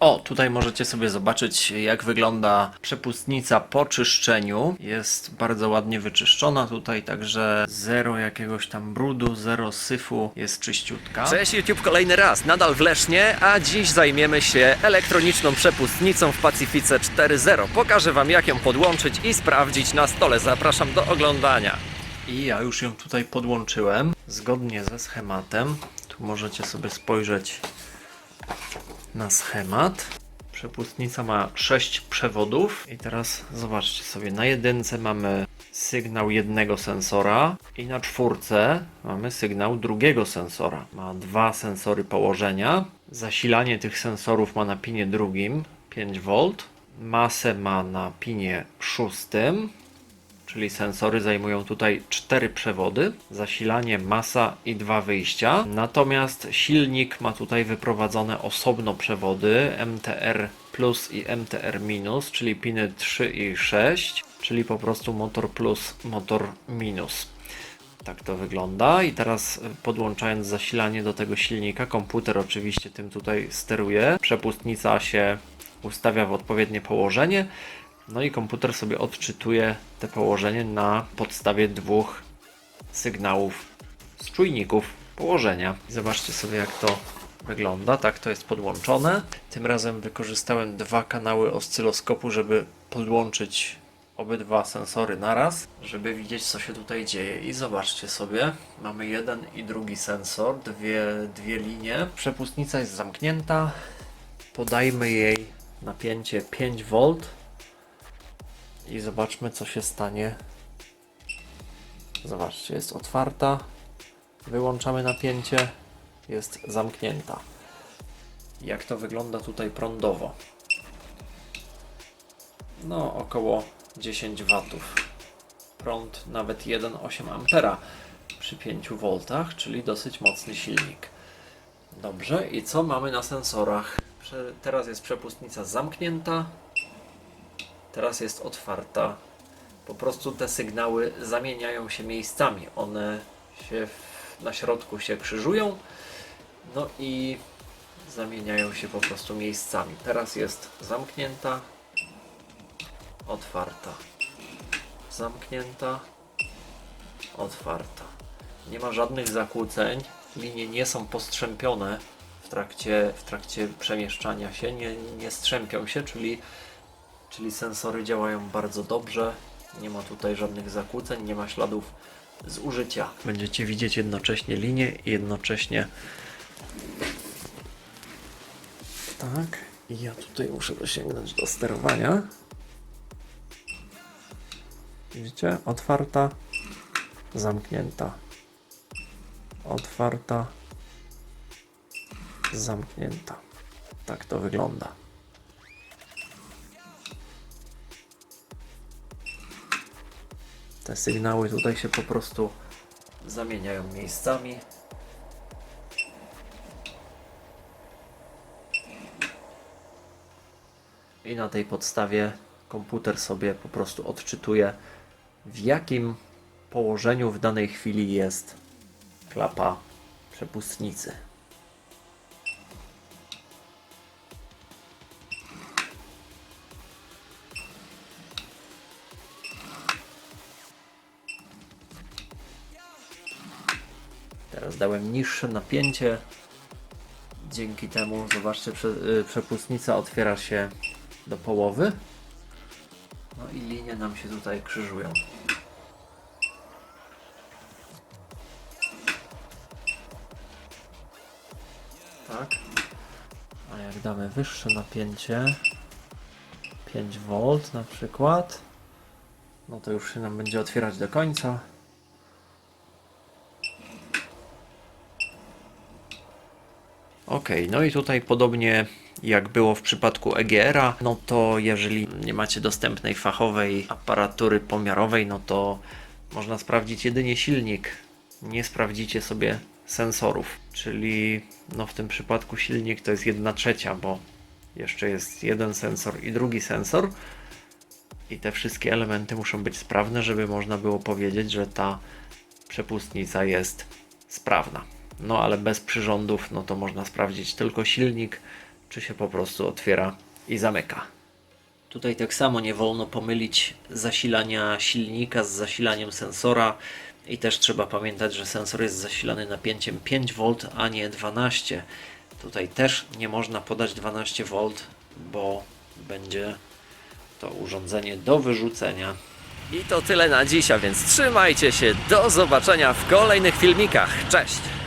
O, tutaj możecie sobie zobaczyć, jak wygląda przepustnica po czyszczeniu. Jest bardzo ładnie wyczyszczona tutaj, także zero jakiegoś tam brudu, zero syfu, jest czyściutka. Cześć YouTube kolejny raz, nadal w Lesznie, a dziś zajmiemy się elektroniczną przepustnicą w Pacifice 4.0. Pokażę Wam jak ją podłączyć i sprawdzić na stole. Zapraszam do oglądania. I ja już ją tutaj podłączyłem, zgodnie ze schematem. Tu możecie sobie spojrzeć na schemat. Przepustnica ma 6 przewodów i teraz zobaczcie sobie, na jedynce mamy sygnał jednego sensora i na czwórce mamy sygnał drugiego sensora. Ma dwa sensory położenia. Zasilanie tych sensorów ma na pinie drugim 5V. Masę ma na pinie szóstym czyli sensory zajmują tutaj cztery przewody, zasilanie, masa i dwa wyjścia. Natomiast silnik ma tutaj wyprowadzone osobno przewody MTR plus i MTR minus, czyli piny 3 i 6, czyli po prostu motor plus, motor minus. Tak to wygląda. I teraz y, podłączając zasilanie do tego silnika, komputer oczywiście tym tutaj steruje. Przepustnica się ustawia w odpowiednie położenie. No i komputer sobie odczytuje te położenie na podstawie dwóch sygnałów z czujników położenia. Zobaczcie sobie jak to wygląda. Tak to jest podłączone. Tym razem wykorzystałem dwa kanały oscyloskopu, żeby podłączyć obydwa sensory naraz, żeby widzieć co się tutaj dzieje. I zobaczcie sobie, mamy jeden i drugi sensor, dwie, dwie linie. Przepustnica jest zamknięta. Podajmy jej napięcie 5V i zobaczmy co się stanie. Zobaczcie, jest otwarta. Wyłączamy napięcie. Jest zamknięta. Jak to wygląda tutaj prądowo? No, około 10 W. Prąd nawet 1,8 Ampera przy 5 V, czyli dosyć mocny silnik. Dobrze, i co mamy na sensorach? Teraz jest przepustnica zamknięta, teraz jest otwarta. Po prostu te sygnały zamieniają się miejscami. One się w, na środku się krzyżują, no i zamieniają się po prostu miejscami. Teraz jest zamknięta, otwarta, zamknięta, otwarta. Nie ma żadnych zakłóceń, linie nie są postrzępione w trakcie, w trakcie przemieszczania się, nie, nie strzępią się, czyli czyli sensory działają bardzo dobrze. Nie ma tutaj żadnych zakłóceń, nie ma śladów zużycia. Będziecie widzieć jednocześnie linię i jednocześnie. Tak, ja tutaj muszę dosięgnąć do sterowania. Widzicie? Otwarta, zamknięta. Otwarta, zamknięta. Tak to wygląda. Te sygnały tutaj się po prostu zamieniają miejscami. I na tej podstawie komputer sobie po prostu odczytuje, w jakim położeniu w danej chwili jest klapa przepustnicy. Teraz dałem niższe napięcie. Dzięki temu, zobaczcie, prze, y, przepustnica otwiera się do połowy. No i linie nam się tutaj krzyżują. Tak. A jak damy wyższe napięcie, 5V na przykład, no to już się nam będzie otwierać do końca. Ok, no i tutaj podobnie jak było w przypadku EGR-a, no to jeżeli nie macie dostępnej fachowej aparatury pomiarowej, no to można sprawdzić jedynie silnik. Nie sprawdzicie sobie sensorów, czyli no w tym przypadku silnik to jest 1 trzecia, bo jeszcze jest jeden sensor i drugi sensor. I te wszystkie elementy muszą być sprawne, żeby można było powiedzieć, że ta przepustnica jest sprawna. No ale bez przyrządów, no to można sprawdzić tylko silnik, czy się po prostu otwiera i zamyka. Tutaj tak samo nie wolno pomylić zasilania silnika z zasilaniem sensora i też trzeba pamiętać, że sensor jest zasilany napięciem 5V, a nie 12. Tutaj też nie można podać 12V, bo będzie to urządzenie do wyrzucenia. I to tyle na dziś, a więc trzymajcie się. Do zobaczenia w kolejnych filmikach. Cześć!